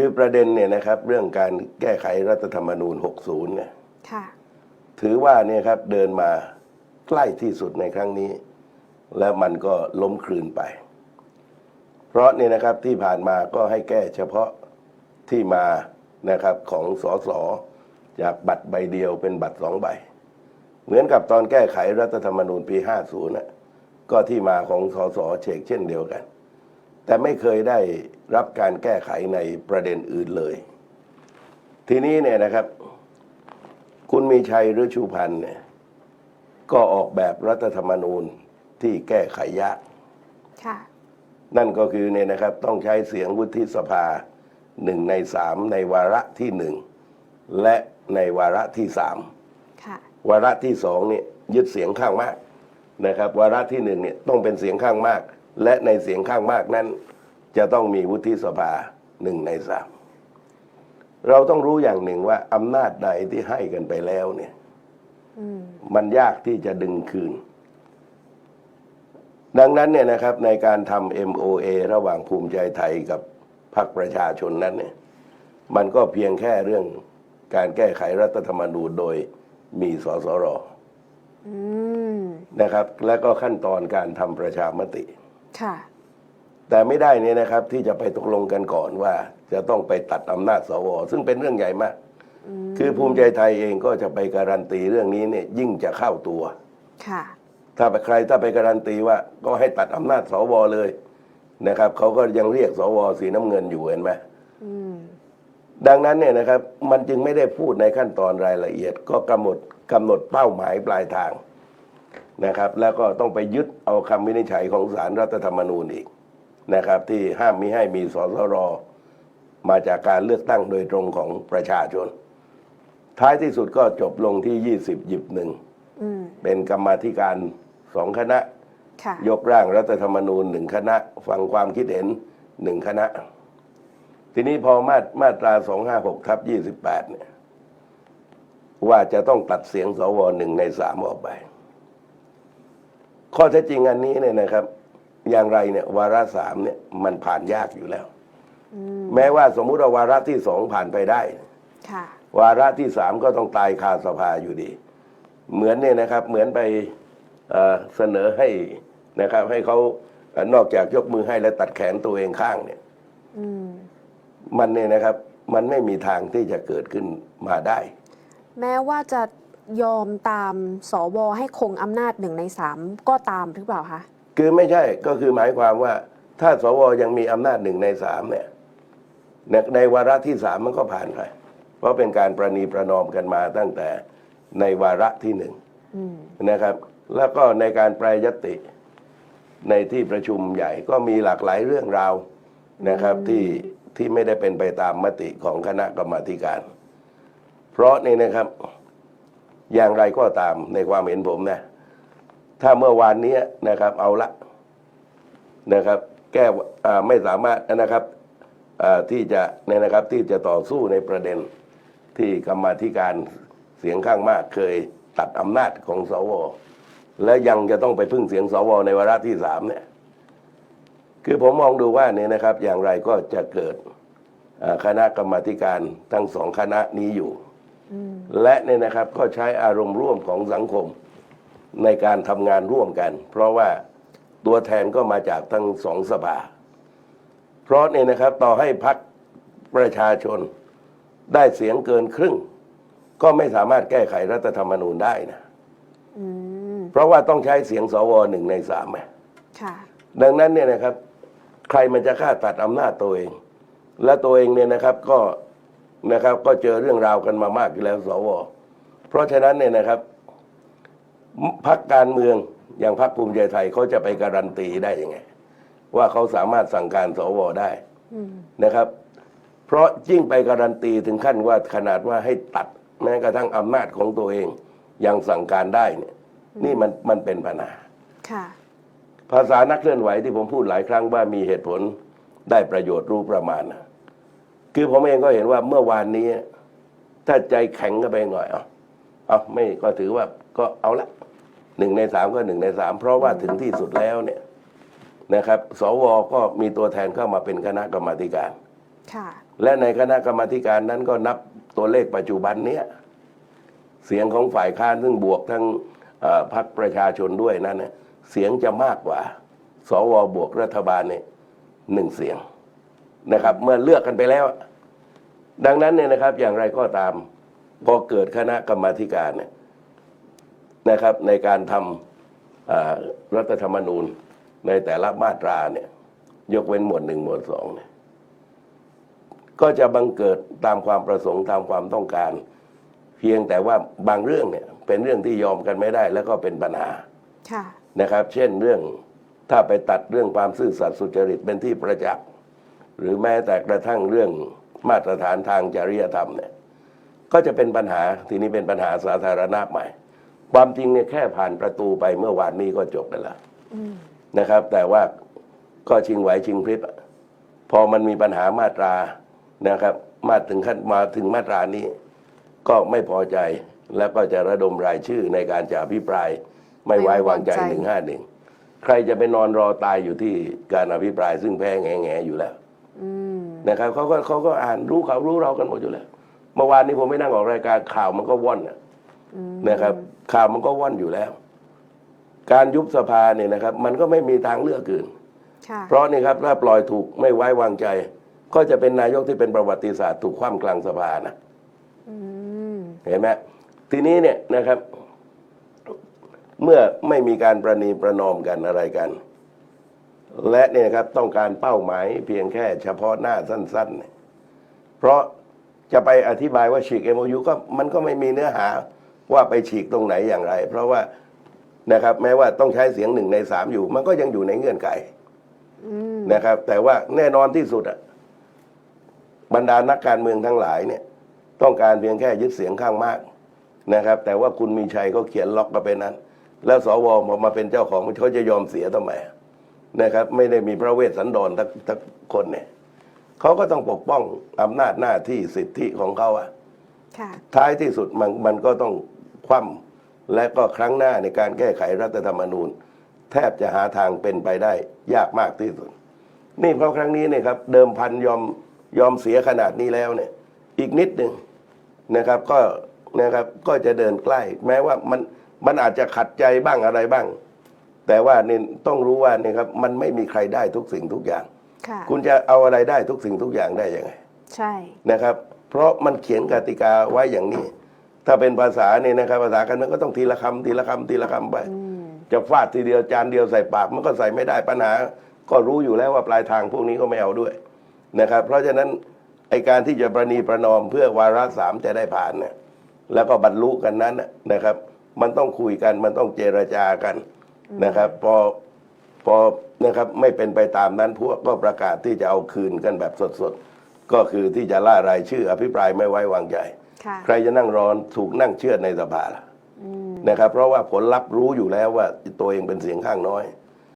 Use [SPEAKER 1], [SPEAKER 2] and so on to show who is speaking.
[SPEAKER 1] คือประเด็นเนี่ยนะครับ เรื่องการแก้ไขรัฐธรรมนูญ 60 เนี่ย
[SPEAKER 2] ค่ะ
[SPEAKER 1] ถือว่าเนี่ยครับเดินมาใกล้ที่สุดในครั้งนี้ แล้วมันก็ล้มคลืนไป เพราะเนี่ยนะครับที่ผ่านมาก็ให้แก้เฉพาะที่มานะครับของสสจากบัตรใบเดียวเป็นบัตรสองใบ เหมือนกับตอนแก้ไขรัฐธรรมนูญปี 50นะก็ที่มาของสสเชกเช่นเดียวกัน แต่ไม่เคยได้รับการแก้ไขในประเด็นอื่นเลย ทีนี้เนี่ยนะครับ คุณมีชัยฤชุพันธ์เนี่ยก็ออกแบบรัฐธรรมนูญที่แก้ไขยาก
[SPEAKER 2] ค่ะ
[SPEAKER 1] นั่นก็คือเนี่ยนะครับต้องใช้เสียงวุฒิสภาหนึ่งในสามในวาระที่หนึ่งและในวาระที่สาม
[SPEAKER 2] ค่ะ
[SPEAKER 1] วาระที่สองเนี่ยยึดเสียงข้างมากนะครับ วาระที่หนึ่งเนี่ยต้องเป็นเสียงข้างมาก และในเสียงข้างมากนั้น จะต้องมีวุฒิสภาหนึ่งในสามเราต้องรู้อย่างหนึ่งว่าอำนาจใดที่ให้กันไปแล้วเนี่ย
[SPEAKER 2] อืม
[SPEAKER 1] มันยากที่จะดึงคืน ดังนั้นเนี่ยนะครับ ในการทำ MOA ระหว่างภูมิใจไทยกับพรรคประชาชนนั้นเนี่ย มันก็เพียงแค่เรื่องการแก้ไขรัฐธรรมนูญโดยมีสสร
[SPEAKER 2] อืม
[SPEAKER 1] นะครับ และก็ขั้นตอนการทำประชามติ
[SPEAKER 2] ค่ะ
[SPEAKER 1] แต่ไม่ได้เนี่ยนะครับ ที่จะไปตกลงกันก่อนว่า จะต้องไปตัดอำนาจสว ซึ่งเป็นเรื่องใหญ่มาก คือภูมิใจไทยเองก็จะไปการันตีเรื่องนี้เนี่ยยิ่งจะเข้าตัว
[SPEAKER 2] ค่ะ
[SPEAKER 1] ถ้าไปใครถ้าไปการันตีว่า ก็ให้ตัดอำนาจสวเลยนะครับเขาก็ยังเรียกสวสีน้ำเงินอยู่เห็นไหม
[SPEAKER 2] อืม
[SPEAKER 1] ดังนั้นเนี่ยนะครับ มันจึงไม่ได้พูดในขั้นตอนรายละเอียด ก็กำหนดกำหนดเป้าหมายปลายทาง นะครับ แล้วก็ต้องไปยึดเอาคำวินิจฉัยของศาลรัฐธรรมนูญอีกนะครับ ที่ห้ามมิให้มีสสรมาจากการเลือกตั้งโดยตรงของประชาชน ท้ายที่สุดก็จบลงที่ 20 หยิบหนึ่ง
[SPEAKER 2] อืม
[SPEAKER 1] เป็นกรรมาธิการสองคณะ
[SPEAKER 2] ค่ะ
[SPEAKER 1] ยกร่างรัฐธรรมนูญหนึ่งคณะ ฟังความคิดเห็นหนึ่งคณะ ทีนี้พอมาตมาตราสองห้าหกทับยี่สิบแปดเนี่ย ว่าจะต้องตัดเสียงสวหนึ่งในสามออกไป ข้อเท็จจริงอันนี้เนี่ยนะครับ อย่างไรเนี่ยวาระสามเนี่ยมันผ่านยากอยู่แล้ว
[SPEAKER 2] อืม
[SPEAKER 1] แม้ว่าสมมุติว่าวาระที่สองผ่านไปได้
[SPEAKER 2] ค่ะ
[SPEAKER 1] วาระที่สามก็ต้องตายคาสภาอยู่ดี เหมือนเนี่ยนะครับ เหมือนไปเอ่อเสนอให้นะครับ ให้เขาเอ่อนอกจากยกมือให้และตัดแขนตัวเองข้างเนี่ย
[SPEAKER 2] อืม
[SPEAKER 1] มันเนี่ยนะครับ มันไม่มีทางที่จะเกิดขึ้นมาได้
[SPEAKER 2] แม้ว่าจะ ยอมตามสวให้คงอำนาจหนึ่งในสามก็ตามหรือเปล่าคะ
[SPEAKER 1] คือไม่ใช่ก็คือหมายความว่า ถ้าสวยังมีอำนาจหนึ่งในสามเนี่ยในในวาระที่สามมันก็ผ่านไปเพราะเป็นการประนีประนอมกันมาตั้งแต่ในวาระที่หนึ่ง
[SPEAKER 2] อืม
[SPEAKER 1] นะครับ แล้วก็ในการแปรยติในที่ประชุมใหญ่ก็มีหลากหลายเรื่องราวนะครับที่ที่ไม่ได้เป็นไปตามมติของคณะกรรมาธิการ เพราะนี่นะครับ อย่างไรก็ตามในความเห็นผมนะ ถ้าเมื่อวานนี้นะครับ เอาละนะครับ แก้อ่ไม่สามารถนะครับที่จะเนี่ยนะครับที่จะต่อสู้ในประเด็นที่กรรมธิการเสียงข้างมากเคยตัดอำนาจของสวและยังจะต้องไปพึ่งเสียงสวในวาระที่สามเนี่ย คือผมมองดูว่าเนี่ยนะครับ อย่างไรก็จะเกิดคณะกรรมธิการทั้งสองคณะนี้อยู่ และเนี่ยนะครับก็ใช้อารมณ์ร่วมของสังคมในการทำงานร่วมกัน เพราะว่าตัวแทนก็มาจากทั้งสองสภา เพราะเนี่ยนะครับต่อให้พักประชาชนได้เสียงเกินครึ่ง ก็ไม่สามารถแก้ไขรัฐธรรมนูญได้นะ
[SPEAKER 2] อืม
[SPEAKER 1] เพราะว่าต้องใช้เสียงสวหนึ่งในสามไง
[SPEAKER 2] ค่ะ
[SPEAKER 1] ดังนั้นเนี่ยนะครับ ใครมันจะฆ่าตัดอำนาจตัวเอง และตัวเองเนี่ยนะครับก็ นะครับ ก็เจอเรื่องราวกันมามากอยู่แล้วสว เพราะฉะนั้นเนี่ยนะครับพักการเมืองอย่างพรรคภูมิใจไทยเขาจะไปการันตีได้ยังไง ว่าเขาสามารถสั่งการสวได้
[SPEAKER 2] อืม
[SPEAKER 1] นะครับ เพราะยิ่งไปการันตีถึงขั้นว่าขนาดว่าให้ตัดแม้กระทั่งอำนาจของตัวเองยังสั่งการได้เนี่ย นี่มันมันเป็นปัญหา
[SPEAKER 2] ค่ะ
[SPEAKER 1] ภาษานักเคลื่อนไหวที่ผมพูดหลายครั้งว่ามีเหตุผลได้ประโยชน์รู้ประมาณนะ คือผมเองก็เห็นว่าเมื่อวานนี้ ถ้าใจแข็งก็ไปหน่อยเอาเอาไม่ก็ถือว่าก็เอาละหนึ่งในสามก็หนึ่งในสามเพราะว่าถึงที่สุดแล้วเนี่ยนะครับ สวก็มีตัวแทนเข้ามาเป็นคณะกรรมาธิการ
[SPEAKER 2] ค่ะ
[SPEAKER 1] และในคณะกรรมาธิการนั้นก็นับตัวเลขปัจจุบันเนี้ยเสียงของฝ่ายค้านซึ่งบวกทั้งเอ่อพรรคประชาชนด้วยนั้นเนี่ยเสียงจะมากกว่า สวบวกรัฐบาลเนี่ยหนึ่งเสียงนะครับ เมื่อเลือกกันไปแล้ว ดังนั้นเนี่ยนะครับอย่างไรก็ตาม พอเกิดคณะกรรมาธิการเนี่ยนะครับในการทำเอ่อรัฐธรรมนูญในแต่ละมาตราเนี่ยยกเว้นหมวดหนึ่งหมวดสองเนี่ยก็จะบังเกิดตามความประสงค์ตามความต้องการ เพียงแต่ว่าบางเรื่องเนี่ยเป็นเรื่องที่ยอมกันไม่ได้ แล้วก็เป็นปัญหา
[SPEAKER 2] ค่ะ
[SPEAKER 1] นะครับ เช่นเรื่องถ้าไปตัดเรื่องความซื่อสัตย์สุจริตเป็นที่ประจักษ์หรือแม้แต่กระทั่งเรื่อง มาตรฐานทางจริยธรรมเนี่ยก็จะเป็นปัญหาทีนี้เป็นปัญหาสาธารณะใหม่ ความจริงเนี่ยแค่ผ่านประตูไปเมื่อวานนี้ก็จบไปแล้ว
[SPEAKER 2] อืม
[SPEAKER 1] นะครับ แต่ว่าก็ชิงไหวชิงพริบอะพอมันมีปัญหามาตรานะครับ มาถึงขั้นมาถึงมาตรานี้ ก็ไม่พอใจแล้วก็จะระดมรายชื่อในการจะอภิปราย ไม่ไว้วางใจหนึ่งห้าหนึ่งใครจะไปนอนรอตายอยู่ที่การอภิปรายซึ่งแพ้แง่แง่ๆอยู่แล้ว
[SPEAKER 2] อืม
[SPEAKER 1] นะครับเขาก็เขาก็อ่านรู้เขารู้เรากันหมดอยู่แล้วเมื่อวานนี้ผมไม่นั่งออกรายการข่าวมันก็ว่อนน่ะ
[SPEAKER 2] อืม
[SPEAKER 1] นะครับ ข่าวมันก็ว่อนอยู่แล้ว การยุบสภาเนี่ยนะครับ มันก็ไม่มีทางเลือกอื่น
[SPEAKER 2] ค่ะ
[SPEAKER 1] เพราะนี่ครับถ้าปล่อยถูกไม่ไว้วางใจ ก็จะเป็นนายกที่เป็นประวัติศาสตร์ถูกคว่ำกลางสภานะ
[SPEAKER 2] อืม
[SPEAKER 1] เห็นไหมทีนี้เนี่ยนะครับ เมื่อไม่มีการประนีประนอมกันอะไรกัน และเนี่ยครับต้องการเป้าหมายเพียงแค่เฉพาะหน้าสั้นๆ เพราะจะไปอธิบายว่าฉีก MOU ก็มันก็ไม่มีเนื้อหาว่าไปฉีกตรงไหนอย่างไร เพราะว่านะครับแม้ว่าต้องใช้เสียงหนึ่งในสามอยู่ มันก็ยังอยู่ในเงื่อนไขนะครับ แต่ว่าแน่นอนที่สุดอะบรรดานักการเมืองทั้งหลายเนี่ย ต้องการเพียงแค่ยึดเสียงข้างมากนะครับ แต่ว่าคุณมีชัยเขาเขียนล็อกก็ไปนั้น แล้วสวพอมาเป็นเจ้าของเขาจะยอมเสียทำไม นะครับไม่ได้มีพระเวสสันดรทักทักคนเนี่ยเขาก็ต้องปกป้องอำนาจหน้าที่สิทธิของเขาอะ
[SPEAKER 2] ค่ะ
[SPEAKER 1] ท้ายที่สุดมันมันก็ต้องคว่ำและก็ครั้งหน้าในการแก้ไขรัฐธรรมนูญ แทบจะหาทางเป็นไปได้ยากมากที่สุด นี่เพราะครั้งนี้เนี่ยครับเดิมพันยอมยอมเสียขนาดนี้แล้วเนี่ยอีกนิดหนึ่งนะครับก็นะครับก็จะเดินใกล้ แม้ว่ามันมันอาจจะขัดใจบ้างอะไรบ้าง แต่ว่านี่ต้องรู้ว่านี่ครับมันไม่มีใครได้ทุกสิ่งทุกอย่าง
[SPEAKER 2] ค่ะ
[SPEAKER 1] คุณจะเอาอะไรได้ทุกสิ่งทุกอย่างได้ยังไง
[SPEAKER 2] ใช่
[SPEAKER 1] นะครับ เพราะมันเขียนกติกาไว้อย่างนี้ ถ้าเป็นภาษาเนี่ยนะครับภาษากันมันก็ต้องทีละคำทีละคำทีละคำไป
[SPEAKER 2] อืม
[SPEAKER 1] จะฟาดทีเดียวจานเดียวใส่ปากมันก็ใส่ไม่ได้ปัญหา ก็รู้อยู่แล้วว่าปลายทางพวกนี้ก็ไม่เอาด้วยนะครับ เพราะฉะนั้นไอการที่จะประนีประนอมเพื่อวาระสามจะได้ผ่านเนี่ยแล้วก็บรรลุกันนั้นน่ะนะครับ มันต้องคุยกันมันต้องเจรจากัน นะครับ พอพอนะครับไม่เป็นไปตามนั้นพวกก็ประกาศที่จะเอาคืนกันแบบสดๆ ก็คือที่จะล่ารายชื่อ อภิปรายไม่ไว้วางใจ
[SPEAKER 2] ค่ะ
[SPEAKER 1] ใครจะนั่งรอนถูกนั่งเชื่อดในสภาล่ะ
[SPEAKER 2] อืม
[SPEAKER 1] นะครับ เพราะว่าผลลัพธ์รู้อยู่แล้วว่าตัวเองเป็นเสียงข้างน้อย